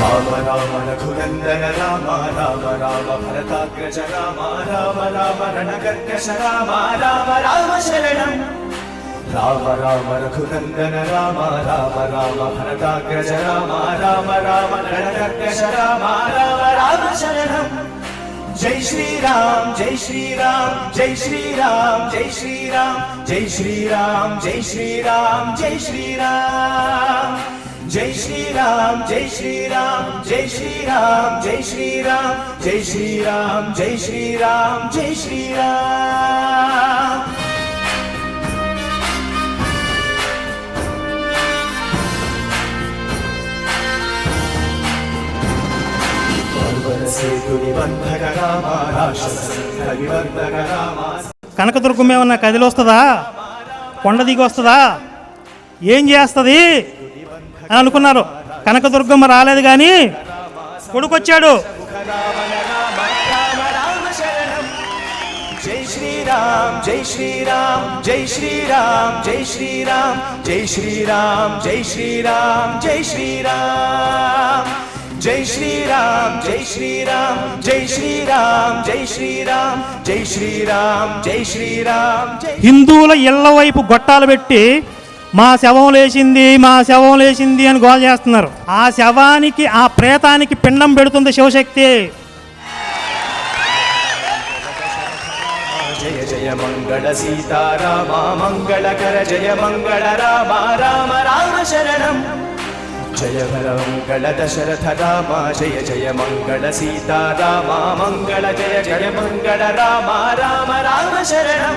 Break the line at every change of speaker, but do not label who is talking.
రామ రామ రఘునందన రామ రామ రామ భరతాగ్రజ రామ రామ రామ రణకర్కశ రామ రామ రామ శరణం రామ రామ రఘునందన రామ రామ రామ భరతాగ్రజ రామ రామ రామ రణకర్కశ రామ రామ రామ శరణం జై శ్రీరామ్ జై శ్రీరామ్ జై శ్రీరామ్ జై శ్రీరామ్ జై శ్రీరామ్ జై శ్రీరామ్ జై శ్రీరామ్ జై శ్రీరామ్ జై శ్రీరామ్ జై శ్రీరామ్ జై శ్రీరామ్ జై శ్రీరామ్ జై శ్రీరామ్ జై శ్రీరామ్.
కనకదుర్గం ఏమన్నా కదిలి వస్తుందా కొండ దిగి వస్తుందా ఏం చేస్తుంది? అని అనుకున్నారు కనకదుర్గమ్మ రాలేదు కానీ కొడుకొచ్చాడు
జై శ్రీరామ్ జై శ్రీరామ్ జై శ్రీరామ్ జై శ్రీరామ్ జై శ్రీరామ్ జై శ్రీరామ్ జై శ్రీరామ్ జై శ్రీరామ్ జై శ్రీరామ్ జై శ్రీరామ్ జై శ్రీరామ్ జై శ్రీరామ్ జై శ్రీరామ్
హిందువుల ఇళ్ళ వైపు గొట్టాలు పెట్టి మా శవం లేచింది మా శవం లేచింది అని గోల చేస్తున్నారు. ఆ శవానికి ఆ ప్రేతానికి పిండం పెడుతుంది శివశక్తి.
జయ జయ మంగళ సీతారామ మంగళకర జయ మంగళ రామ రామ రామ శరణం. జయ మంగళ దశరథ రామ జయ జయ మంగళ సీతారామ మంగళ జయ జయ మంగళ రామ రామ రామ శరణం.